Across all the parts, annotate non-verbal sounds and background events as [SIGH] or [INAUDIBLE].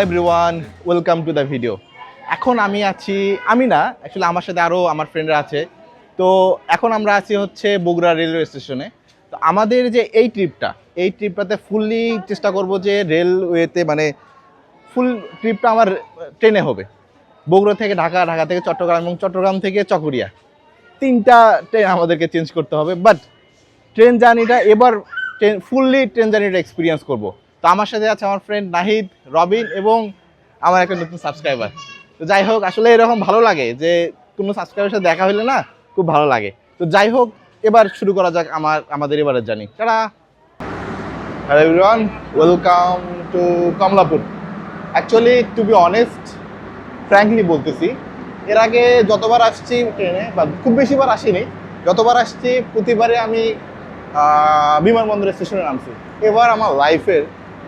Hello everyone welcome to the video এখন আমি আছি আমি না অ্যাকচুয়ালি আমার সাথে আরও আমার ফ্রেন্ডরা আছে। তো এখন আমরা আছি হচ্ছে বগুড়া রেলওয়ে স্টেশনে তো আমাদের যে এই ট্রিপটা এই ট্রিপটাতে ফুললি চেষ্টা করব যে রেলওয়েতে মানে ফুল ট্রিপটা আমার ট্রেনে হবে। বগুড়া থেকে ঢাকা ঢাকা থেকে চট্টগ্রাম এবং চট্টগ্রাম থেকে চকরিয়া। তিনটা ট্রেন আমাদেরকে চেঞ্জ করতে হবে বাট ট্রেন জার্নিটা এবার ট্রেন ফুললি ট্রেন জার্নিটা এক্সপিরিয়েন্স করব। তো আমার সাথে আছে আমার ফ্রেন্ড নাহিদ, রবিন এবং আমার একটা নতুন সাবস্ক্রাইবার তো যাই হোক, আসলে এরকম ভালো লাগে যে কোনো সাবস্ক্রাইবার সাথে দেখা হলে না খুব ভালো লাগে। তো যাই হোক, এবার শুরু করা যাক আমার, আমাদের এবারের জার্নি তারা hello everyone welcome to Kamalapur. Actually to be honest frankly বলতেছি, এর আগে যতবার আসছি ট্রেনে, বা খুব বেশিবার আসিনি, যতবার আসছি প্রতিবারে আমি বিমানবন্দরের স্টেশনে নামছি। এবার আমার লাইফের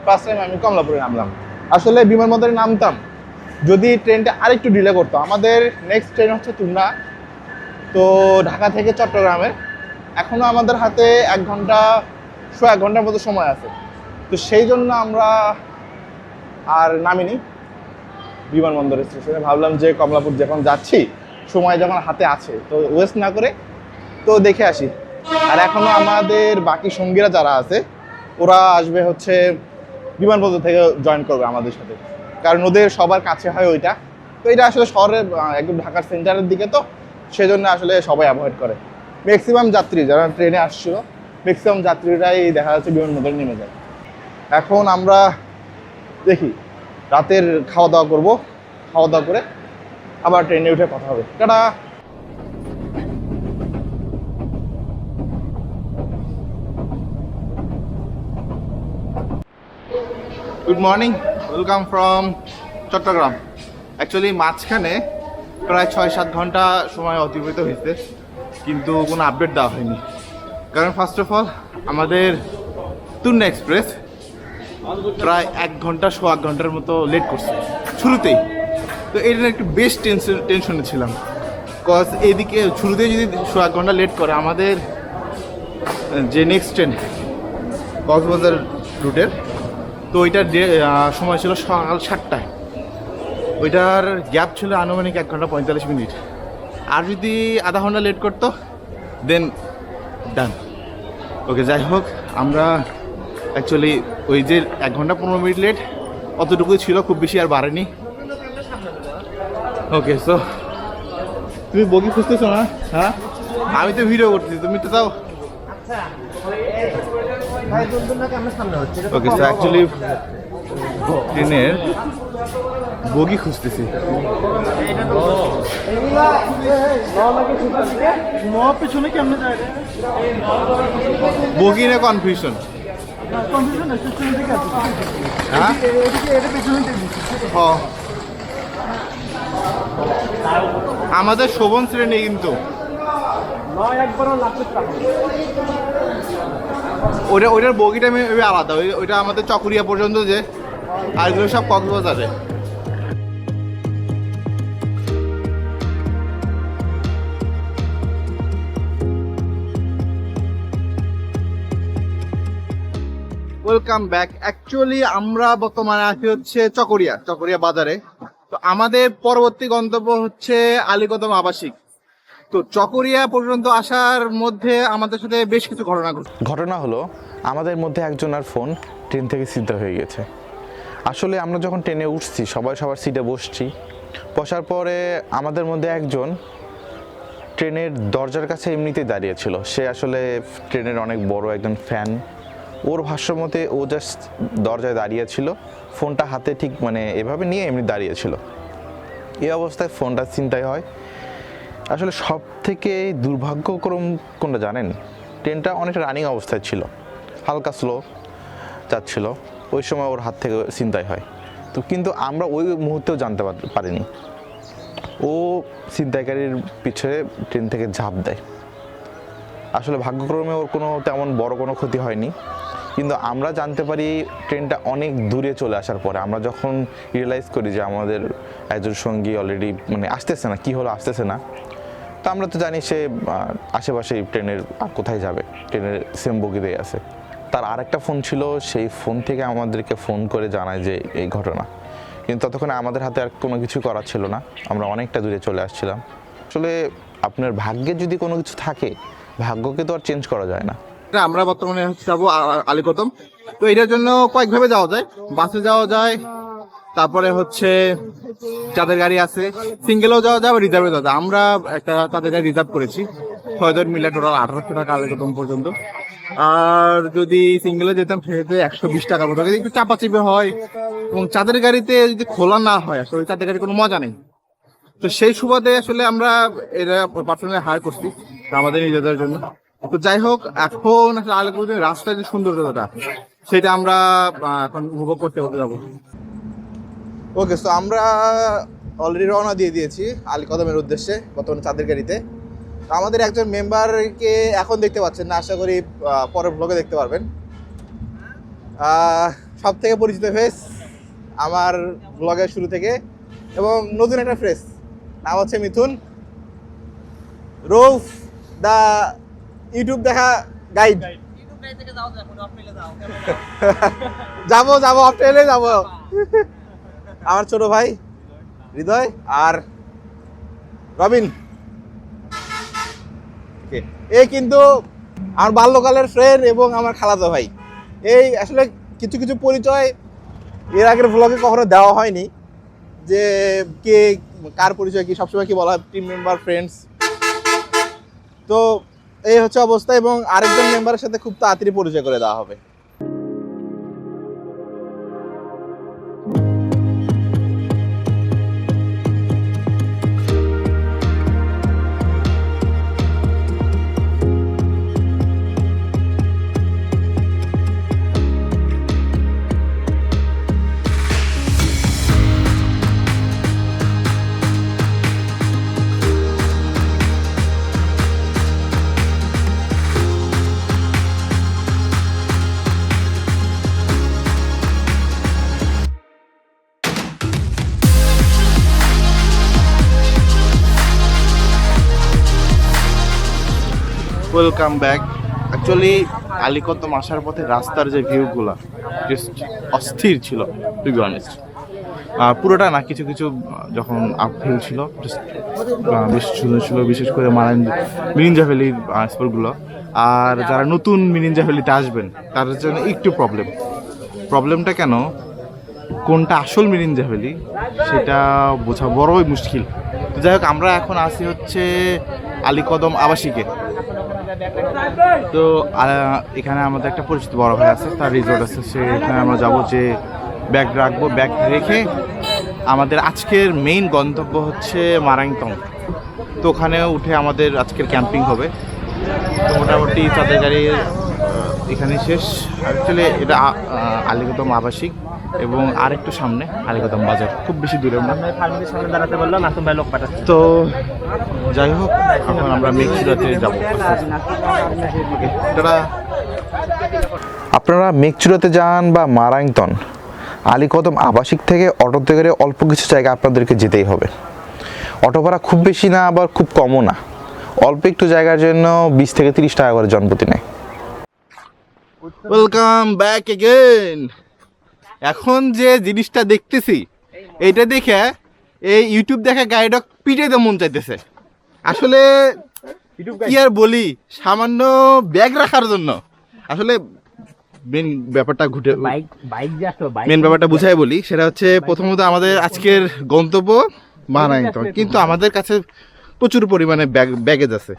টাইম আমি কমলাপুরে নামলাম। আসলে বিমানবন্দরে নামতাম। যদি ট্রেনটা আরেকটু ডিলে করতো। আমাদের নেক্সট ট্রেন হচ্ছে তুমনা তো ঢাকা থেকে চট্টগ্রামের এখনও আমাদের হাতে এক ঘণ্টা শো এক ঘণ্টার মতো সময় আছে। তো সেই জন্য আমরা আর নামিনি বিমানবন্দর স্টেশনে। ভাবলাম যে কমলাপুর যখন যাচ্ছি, সময় যখন হাতে আছে, তো ওয়েস্ট না করে তো দেখে আসি। আর এখনও আমাদের বাকি সঙ্গীরা যারা আছে, ওরা আসবে হচ্ছে বিমানবন্দর থেকে জয়েন করবে আমাদের সাথে। কারণ ওদের সবার কাছে হয় ওইটা। তো এটা আসলে শহরের একদম ঢাকার সেন্টারের দিকে তো, সেজন্য আসলে সবাই অ্যাভয়েড করে। ম্যাক্সিমাম যাত্রী যারা ট্রেনে আসছিল ম্যাক্সিমাম যাত্রীরাই দেখা যাচ্ছে বিমানবন্দরে নেমে যায়। এখন আমরা দেখি, রাতের খাওয়া দাওয়া করব খাওয়া দাওয়া করে আবার ট্রেনে উঠে কথা হবে। Tata! Good morning welcome from Chittagong actually মাঝখানে প্রায় ছয় সাত ঘণ্টা সময় অতিবাহিত হয়েছে, কিন্তু কোনো আপডেট দেওয়া হয়নি। কারণ ফার্স্ট অফ অল আমাদের তুন্না এক্সপ্রেস প্রায় এক ঘণ্টা শো এক ঘণ্টার মতো লেট করছে, শুরুতেই। তো এটা একটু বেশ টেনশন টেনশনে ছিলাম। কজ এদিকে শুরুতেই যদি শো এক ঘণ্টা লেট করে, আমাদের যে নেক্সট ট্রেন কক্সবাজার রুটের তো ওইটার সময় ছিল সকাল সাতটায়। ওইটার গ্যাপ ছিল আনুমানিক এক ঘণ্টা পঁয়তাল্লিশ মিনিট। আর যদি আধা ঘণ্টা লেট করতো দেন ডান ওকে যাই হোক, আমরা অ্যাকচুয়ালি ওই যে এক ঘণ্টা পনেরো মিনিট লেট অতটুকুই ছিল, খুব বেশি আর বাড়েনি। ওকে সো তুমি বগি খুঁজতেছো না? হ্যাঁ? আমি তো ভিডিও করতেছি, তুমি তো তাও ওকে সো অ্যাকচুয়ালি ট্রেনের বগি খুঁজতেছি। পিছনে কেমনে বগি না কনফিউশন। আমাদের শোভন শ্রেণি কিন্তু নয় একবারও লাগতে পারে ওইটা ওইটার বগিটা আলাদা। ওইটা আমাদের চকরিয়া পর্যন্ত যে আর এগুলো সব কক্সবাজারে। ওয়েলকাম ব্যাক অ্যাকচুয়ালি আমরা বর্তমানে আছি হচ্ছে চকরিয়া চকরিয়া বাজারে। তো আমাদের পরবর্তী গন্তব্য হচ্ছে আলীকদম আবাসিক তো চকরিয়া পর্যন্ত আসার মধ্যে আমাদের সাথে বেশ কিছু ঘটনা ঘটছে ঘটনা হলো, আমাদের মধ্যে একজনের ফোন ট্রেন থেকে সিদ্ধ হয়ে গেছে। আসলে আমরা যখন ট্রেনে উঠছি, সবাই সবার সিটে বসছি। বসার পরে আমাদের মধ্যে একজন ট্রেনের দরজার কাছে এমনিতেই দাঁড়িয়েছিল সে আসলে ট্রেনের অনেক বড় একজন ফ্যান। ওর ভাষ্য মতে ও জাস্ট দরজায় দাঁড়িয়েছিল ফোনটা হাতে ঠিক মানে এভাবে নিয়ে এমনি দাঁড়িয়েছিল এই অবস্থায় ফোনটা চিন্তায় হয়। আসলে সব থেকে দুর্ভাগ্যক্রম কোনটা জানেন? ট্রেনটা অনেকটা রানিং অবস্থায় ছিল। হালকা স্লো যাচ্ছিল। ওই সময় ওর হাত থেকে চিন্তাই হয়। তো কিন্তু আমরা ওই মুহূর্তেও জানতে পারিনি। ও ছিনতাইকারীর পিছনে ট্রেন থেকে ঝাঁপ দেয়। আসলে ভাগ্যক্রমে ওর কোনো তেমন বড় কোনো ক্ষতি হয়নি। কিন্তু আমরা জানতে পারি ট্রেনটা অনেক দূরে চলে আসার পরে। আমরা যখন রিয়েলাইজ করি যে আমাদের একজন সঙ্গী অলরেডি মানে আসতেছে না, কি হলো আসতেছে না তো আমরা তো জানি সে আহ, আশেপাশেই ট্রেনের কোথায় যাবে? ট্রেনের সেম বগিতেই আছে। তার আরেকটা ফোন ছিল সেই ফোন থেকে আমাদেরকে ফোন করে জানায় যে এই ঘটনা। কিন্তু ততক্ষণে আমাদের হাতে আর কোনো কিছু করার ছিল না। আমরা অনেকটা দূরে চলে আসছিলাম। আসলে আপনার ভাগ্যে যদি কোনো কিছু থাকে ভাগ্যকে তো আর চেঞ্জ করা যায় না। আমরা বর্তমানে যাব আ- আলীকদম। তো এটার জন্য কয়েকভাবে যাওয়া যায়। বাসে যাওয়া যায় তারপরে হচ্ছে যাদের গাড়ি আছে সিঙ্গেলও যাওয়া যায় রিজার্ভে যাওয়া আমরা একটা তাদের গাড়ি রিজার্ভ করেছি। ছয়জন মিলে টোটাল আঠারোশো টাকা আলীকদম পর্যন্ত। আর যদি সিঙ্গেলে যেতাম সেক্ষেত্রে একশো বিশ টাকার মতো একটু চাপাচিপে হয় এবং চাঁদের গাড়িতে যদি খোলা না হয়, আসলে চাঁদের গাড়ি কোনো মজা নেই। তো সেই সুবাদে আসলে আমরা এরা পার্সোনালি হায়ার করছি, আমাদের নিজেদের জন্য। তো যাই হোক, এখন আসলে আলিপুরের রাস্তার যে সৌন্দর্যতা সেটা আমরা এখন উপভোগ করতে করতে যাব ওকে সো আমরা অলরেডি রওনা দিয়ে দিয়েছি আলী কদমের উদ্দেশ্যে বর্তমানে চাঁদের গাড়িতে। তো আমাদের একজন মেম্বারকে এখন দেখতে পাচ্ছেন না আশা করি পরের ব্লগে দেখতে পারবেন। সব থেকে পরিচিত ফেস আমার ব্লগের শুরু থেকে এবং নতুন একটা ফ্রেস নাম হচ্ছে মিথুন। রৌফ দা ইউটিউব দেখা গাইড [LAUGHS] যাব যাব অফটেলে যাব। আমার ছোট ভাই, হৃদয় আর রবিন। এই কিন্তু আমার বাল্যকালের ফ্রেন্ড এবং আমার খালাতো ভাই। এই আসলে কিছু কিছু পরিচয় এর আগের ব্লগে কখনো দেওয়া হয়নি যে কে, কার পরিচয় কি, সবসময় কি বলা হয় টিম মেম্বার ফ্রেন্ডস তো এই হচ্ছে অবস্থা এবং আরেকজন মেম্বারের সাথে খুব তাড়াতাড়ি পরিচয় করে দেওয়া হবে। ওয়েলকাম ব্যাক অ্যাকচুয়ালি আলিকদম আসার পথে রাস্তার যে ভিউগুলো জাস্ট অস্থির ছিল টু বি অনেস্ট পুরোটা না, কিছু কিছু যখন আপ হিল ছিল বেশ সুন্দর ছিল, বিশেষ করে মারান, মিরিঞ্জা ভ্যালির স্পটগুলো। আর যারা নতুন মিরিঞ্জা ভ্যালিতে আসবেন তাদের জন্য একটু প্রবলেম প্রবলেমটা কেন? কোনটা আসল মিরিঞ্জা ভ্যালি, সেটা বোঝা বড়ই মুশকিল। যাই হোক, আমরা এখন আসি হচ্ছে আলীকদম আবাসিকে। তো এখানে আমাদের একটা পরিচিত বড় ভাই আছে তার রিসোর্ট আছে। সেখানে আমরা যাব যে ব্যাগ রাখব ব্যাগ রেখে আমাদের আজকের মেইন গন্তব্য হচ্ছে মারাংটং তো ওখানে উঠে আমাদের আজকের ক্যাম্পিং হবে। তো মোটামুটি তাদের আহ, এখানে শেষ। অ্যাকচুয়ালি এটা আ- আলীকদম আবাসিক। এবং আরেকটু সামনে আলীকদম বাজার। খুব বেশি দূরে সামনে দাঁড়াতে বলল নাতুন ভাই লোক পাঠাচ্ছে। তো যাই হোক এখন আমরা মেঘচূড়াতে যাব। আপনারা মেঘচূড়াতে যান বা মারাংতন আলীকদম আবাসিক থেকে অটোতে করে অল্প কিছু জায়গা আপনাদেরকে যেতেই হবে। অটো ভাড়া খুব বেশি না আবার খুব কমও না। অল্প একটু জায়গার জন্য বিশ থেকে তিরিশ টাকা করে জনপ্রতি নেয়। ওয়েলকাম ব্যাক এগেন এখন যে জিনিসটা দেখতেছি এটা দেখে এই ইউটিউব দেখা গাইডক পিটাইতে মন চাইতেছে। আসলে কি আর বলি সামান্য ব্যাগ রাখার জন্য। আসলে মেন ব্যাপারটা ঘুটে বাইক বাইক যে আসতো বাইক মেন ব্যাপারটা বুঝাই বলি সেটা হচ্ছে প্রথমত আমাদের আজকের গন্তব্য মানাইতন কিন্তু আমাদের কাছে প্রচুর পরিমাণে ব্যাগ ব্যাগেজ আছে।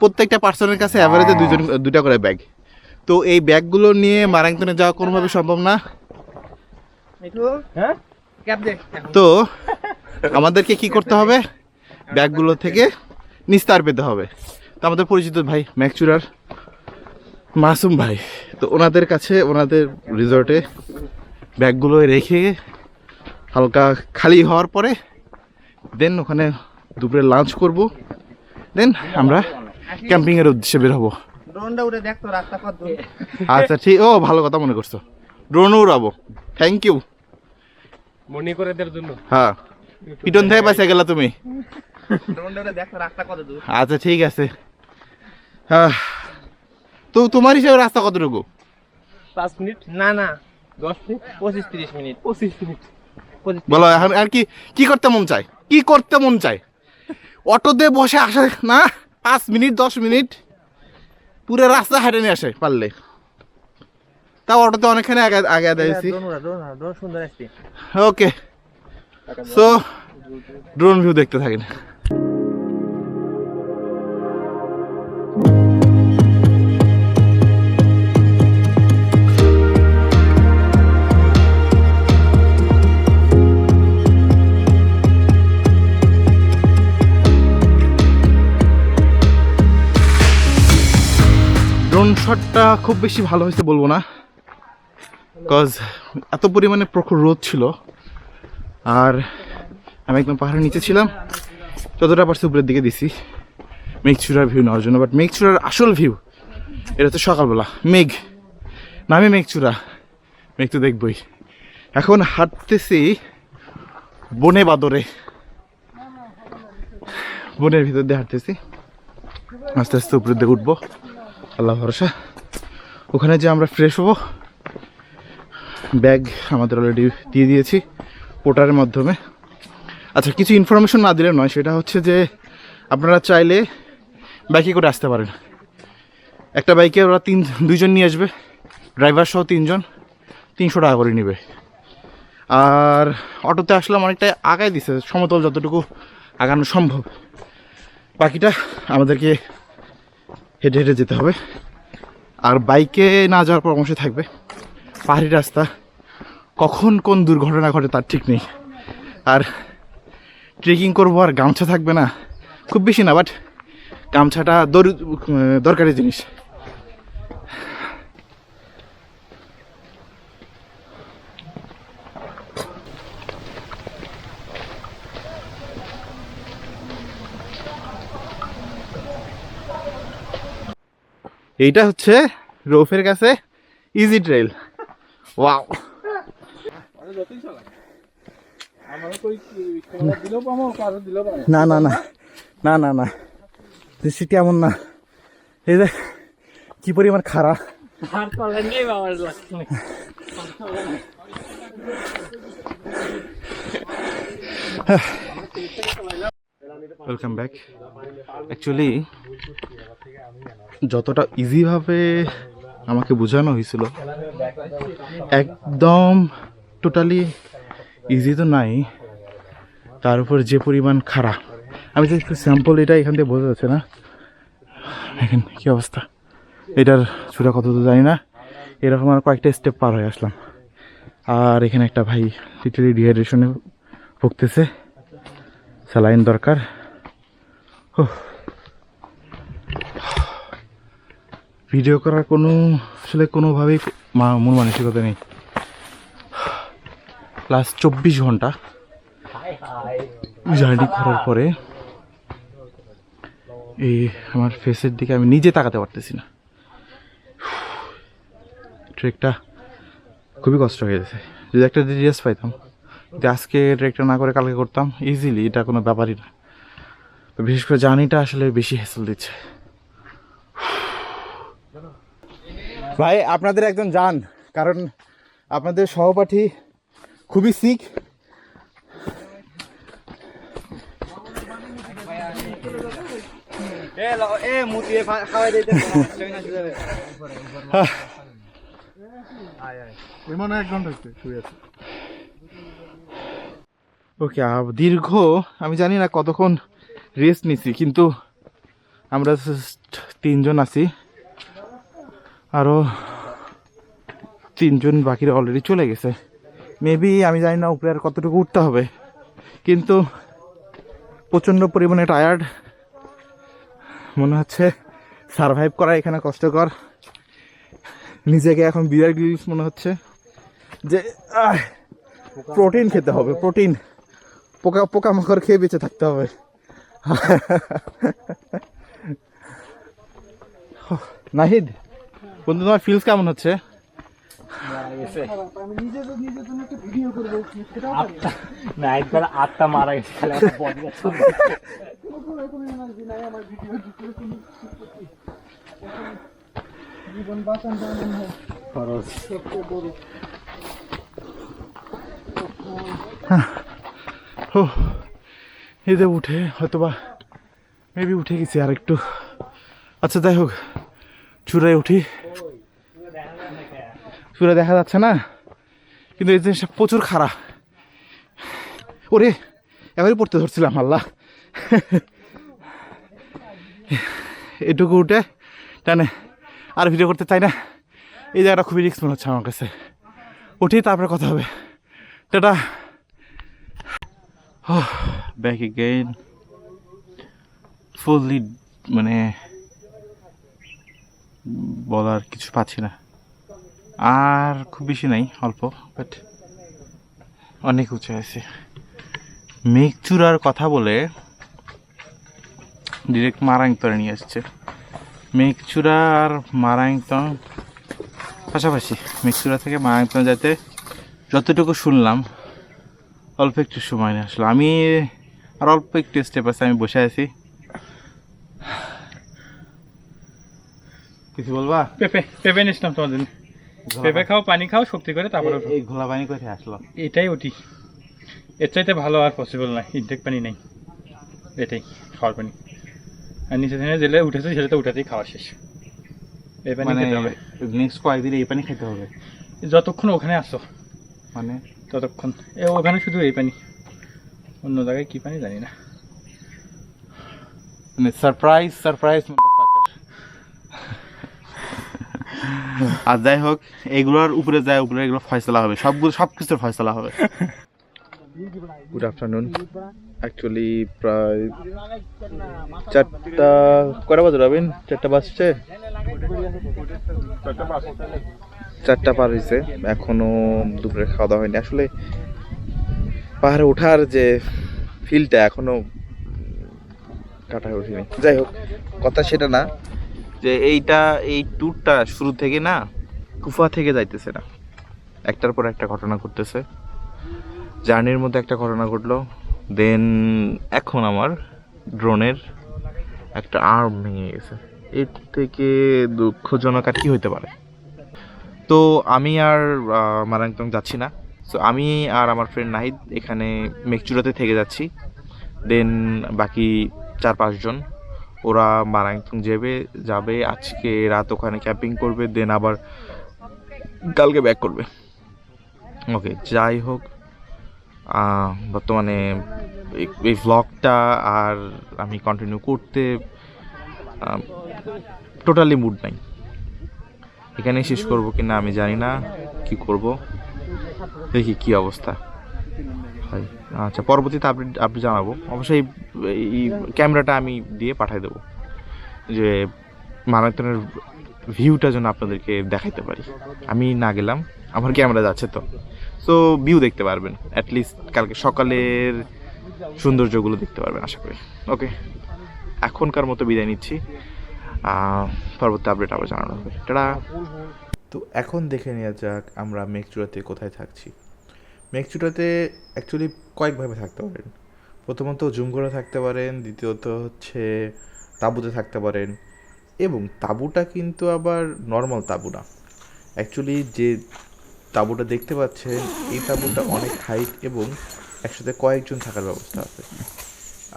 প্রত্যেকটা পার্সনের কাছে অ্যাভারেজে দুজন দুটা করে ব্যাগ তো এই ব্যাগগুলো নিয়ে মারাংতনে যাওয়া কোনোভাবে সম্ভব না। হ্যাঁ ক্যাপ দে তো? আমাদেরকে কি করতে হবে? ব্যাগগুলো থেকে নিস্তার পেতে হবে। তো আমাদের পরিচিত ভাই ম্যাকচুরার মাসুম ভাই। তো ওনাদের কাছে ওনাদের রিসর্টে ব্যাগগুলো রেখে হালকা খালি হওয়ার পরে দেন ওখানে দুপুরে লাঞ্চ করব। দেন আমরা ক্যাম্পিংয়ের উদ্দেশ্যে বের হব। ড্রোনটা উড়ে দেখ তো রাস্তা কত দূর আচ্ছা ঠিক ও ভালো কথা মনে করছ। ড্রোনও উড়াবো। থ্যাংক ইউ মনে করে দেওয়ার জন্য। হ্যাঁ। পিটন থেকে পাইসা গেলা তুমি? আচ্ছা ঠিক আছে। তো তোমার হিসাবে রাস্তা কতটুকু? পাঁচ মিনিট? না না। দশ মিনিট? পঁচিশ তিরিশ মিনিট। পঁচিশ মিনিট। বলো এখন আর কি কি করতে মন চায়? কি করতে মন চায়? অটোতে বসে আসে না? পাঁচ মিনিট দশ মিনিট? পুরো রাস্তা হাঁটে নিয়ে আসে পারলে। তাও অটোতে অনেকখানি আগে আগে দিয়েছি ওকে। সো ড্রোন ভিউ দেখতে থাকেন ড্রোন শটটা খুব বেশি ভালো হয়েছে বলব না। বিকজ এত পরিমাণে প্রখর রোদ ছিল। আর আমি একদম পাহাড়ের নিচে ছিলাম। যতটা পারছি উপরের দিকে দিছি। মেঘচূড়ার ভিউ নেওয়ার জন্য। বাট মেঘচূড়ার আসল ভিউ এটা তো সকালবেলা। মেঘ, নামে মেঘচূড়া মেঘ তো দেখবই। এখন হাঁটতেছি বনে বাদরে। বনের ভিতর দিয়ে হাঁটতেছি। আস্তে আস্তে উপরের দিকে উঠবো। আল্লাহ ভরসা। ওখানে যে আমরা ফ্রেশ হব ব্যাগ আমাদের অলরেডি দিয়ে দিয়েছি পোর্টারের মাধ্যমে। আচ্ছা কিছু ইনফরমেশন না দিলে নয়, সেটা হচ্ছে যে আপনারা চাইলে বাইকে করে আসতে পারেন। একটা বাইকে ওরা তিন, দুইজন নিয়ে আসবে ড্রাইভার সহ তিনজন, তিনশো টাকা করে নেবে। আর অটোতে আসলাম অনেকটা আগায় দিছে, সমতল যতটুকু আগানো সম্ভব। বাকিটা আমাদেরকে হেঁটে হেঁটে যেতে হবে। আর বাইকে না যাওয়ার পরামর্শ থাকবে। পাহাড়ি রাস্তা। কখন কোন দুর্ঘটনা ঘটে তার ঠিক নেই। আর ট্রেকিং করব আর গামছা থাকবে না। খুব বেশি না বাট গামছাটা দরকারি জিনিস। এইটা হচ্ছে রৌফের কাছে ইজি ট্রেল ওয়াও না না না না না না। দৃশ্যটি এমন না। এই যে কি পরিমাণ খারাপ। ওয়েলকাম ব্যাক অ্যাকচুয়ালি যতটা ইজিভাবে আমাকে বোঝানো হয়েছিল একদম টোটালি ইজি তো নাই। তার উপর যে পরিমাণ খারাপ আমি তো একটু স্যাম্পল এটা এখান থেকে বোঝা যাচ্ছে না। এখন কী অবস্থা। এটার চূড়া কত তো জানি না। এরকম আর কয়েকটা স্টেপ পার হয়ে আসলাম। আর এখানে একটা ভাই লিটারি ডিহাইড্রেশনে ভুগতেছে। স্যালাইন দরকার। হুহ। ভিডিও করার কোনো, আসলে কোনোভাবেই মা- মন মানসিকতা নেই। লাস্ট চব্বিশ ঘণ্টা। জার্নি করার পরে এই আমার ফেসের দিকে আমি নিজে তাকাতে পারতেছি না। ট্রেকটা খুবই কষ্ট হয়ে গেছে। যদি একটা রেস্ট পাইতাম, যদি আজকে ট্রেকটা না করে কালকে করতাম ইজিলি এটা কোনো ব্যাপারই না। বিশেষ করে জার্নিটা আসলে বেশি হেসেল দিচ্ছে। ভাই, আপনাদের একজন যান, কারণ আপনাদের সহপাঠী খুবই সিক ওকে দীর্ঘ আমি জানি না কতক্ষণ রেস্ট নিছি কিন্তু আমরা তিনজন আছি। আরও তিনজন বাকিরা অলরেডি চলে গেছে। মেবি আমি জানি না উপরে আর কতটুকু উঠতে হবে। কিন্তু প্রচণ্ড পরিমাণে টায়ার্ড মনে হচ্ছে সারভাইভ করা এখানে কষ্টকর। নিজেকে এখন বিয়ার গ্রিলস মনে হচ্ছে। যে প্রোটিন খেতে হবে প্রোটিন পোকা, পোকামাকড় খেয়ে বেঁচে থাকতে হবে। নাহিদ, বন্ধু, তোমার ফিলস কেমন হচ্ছে? নাইট বেলা আটটা মারা গেছে খালি আমার body আছে। [LAUGHS] খরচ। ও এতে উঠে হয়তো বা মেবি উঠে গেছি আর একটু আচ্ছা যাই হোক চূড়ায় উঠি। চূড়া দেখা যাচ্ছে না, কিন্তু এই জিনিসটা প্রচুর খারাপ। ওরে, এবারই পড়তে ধরছিলাম, আল্লাহ। এটুকু উঠে টানে, আর ভিডিও করতে চাই না। এই জায়গাটা খুবই রিস্ক মনে হচ্ছে আমার কাছে। উঠি, তারপরে কথা হবে। টাটা। ব্যাক এগেইন ফুললি মানে বলার কিছু পাচ্ছি না। আর খুব বেশি নাই, অল্প বাট অনেক উঁচু আছে। মেঘ চূড়ার কথা বলে ডিরেক্ট মারাংতরে নিয়ে আসছে। মেঘচূড়া আর মারাংতং পাশাপাশি মেঘচূড়া থেকে মারাংতং যেতে যতটুকু শুনলাম, অল্প একটু সময় নিয়ে আসলো। আমি আর অল্প একটু স্টেপ আছে, আমি বসে আছি। কিছু বলবা? পেঁপে পেঁপে নিছিলাম তোমার জন্য। পেঁপে খাও পানি খাও শক্তি করে তারপরে এই ঘোলা পানি কোথায় আসলো? এটাই ওটি এর চাইতে ভালো আর পসিবল না ইনটেক পানি নেই। এটাই খাওয়ার পানি। আর নিচে থেকে জেলে উঠেছে সেটা তো উঠাতেই খাওয়া শেষ। এই পানি মানে খেতে হবে। নেক্সট কয়েকদিন এই পানি খেতে হবে? যতক্ষণ ওখানে আসো। মানে? ততক্ষণ। এ ওখানে শুধু এই পানি। অন্য জায়গায় কি পানি জানি না। মানে সারপ্রাইজ সারপ্রাইজ আর যাই হোক, এগুলোর উপরে যায় উপরে এগুলো ফয়সলা হবে। সবগুলো সব কিছুর ফয়সলা হবে। গুড আফটারনুন অ্যাকচুয়ালি প্রায় চারটা, কটা বাজে রবিন? চারটা বাজছে? চারটা পার হয়েছে এখনও দুপুরে খাওয়া দাওয়া হয়নি। আসলে পাহাড়ে ওঠার যে ফিলটা এখনও কাটায় ওঠেনি যাই হোক, কথা সেটা না। যে এইটা, এই ট্যুরটা শুরু থেকে না কুফা থেকে যাইতেছে না। একটার পর একটা ঘটনা ঘটতেছে। জার্নির মধ্যে একটা ঘটনা ঘটলো। দেন এখন আমার ড্রোনের একটা আর্ম ভেঙে গেছে। এর থেকে দুঃখজনক আর কি হতে পারে? তো আমি আর মারাংতং যাচ্ছি না। সো আমি আর আমার ফ্রেন্ড নাহিদ এখানে মেকচুরাতে থেকে যাচ্ছি। দেন বাকি চার পাঁচজন ওরা মারাংতুং যাবে যাবে, আজকে রাত ওখানে ক্যাম্পিং করবে দেন আবার কালকে ব্যাক করবে। ওকে যাই হোক বর্তমানে এই- ভ্লগটা আর আমি কন্টিনিউ করতে টোটালি মুড নাই। এখানে শেষ করব কি না আমি জানি না, কি করব? দেখি কি অবস্থা। হয়। আচ্ছা পরবর্তীতে আপনি আপনি জানাব। অবশ্যই এই ক্যামেরাটা আমি দিয়ে পাঠিয়ে দেবো। যে মারাথনের ভিউটা যেন আপনাদেরকে দেখাইতে পারি। আমি না গেলাম, আমার ক্যামেরা যাচ্ছে তো। সো ভিউ দেখতে পারবেন। অ্যাটলিস্ট কালকে সকালের সৌন্দর্যগুলো দেখতে পারবেন, আশা করি। ওকে এখনকার মতো বিদায় নিচ্ছি। পরবর্তী আপডেট আবার জানানো হবে। তো এখন দেখে নেওয়া যাক আমরা মেঘচূড়াতে কোথায় থাকছি। মেঘচূড়াতে অ্যাকচুয়ালি কয়েকভাবে থাকতে পারেন। প্রথমত জুম করে থাকতে পারেন, দ্বিতীয়ত হচ্ছে তাঁবুতে থাকতে পারেন এবং তাঁবুটা কিন্তু আবার নর্মাল তাঁবু না। অ্যাকচুয়ালি যে তাঁবুটা দেখতে পাচ্ছেন, এই তাঁবুটা অনেক হাইট এবং একসাথে কয়েকজন থাকার ব্যবস্থা আছে।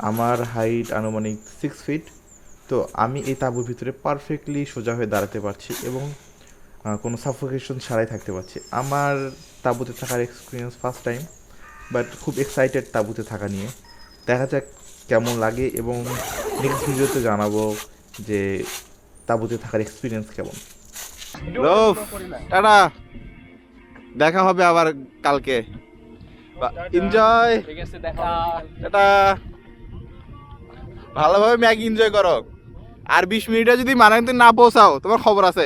আমার হাইট আনুমানিক সিক্স ফিট তো আমি এই তাঁবুর ভিতরে পারফেক্টলি সোজা হয়ে দাঁড়াতে পারছি এবং কোনো সাফোকেশন ছাড়াই থাকতে পারছি। আমার তাঁবুতে থাকার এক্সপিরিয়েন্স ফার্স্ট টাইম বাট খুব এক্সাইটেড তাঁবুতে থাকা নিয়ে। দেখা যাক কেমন লাগে এবং নেক্সট ভিডিওতে জানাব যে তাঁবুতে থাকার এক্সপিরিয়েন্স কেমন। টাটা। দেখা হবে আবার কালকে। এনজয় ভালোভাবে ম্যাগি এনজয় করো। আর বিশ মিনিটে যদি মানাইতে না পৌঁছাও, তোমার খবর আছে।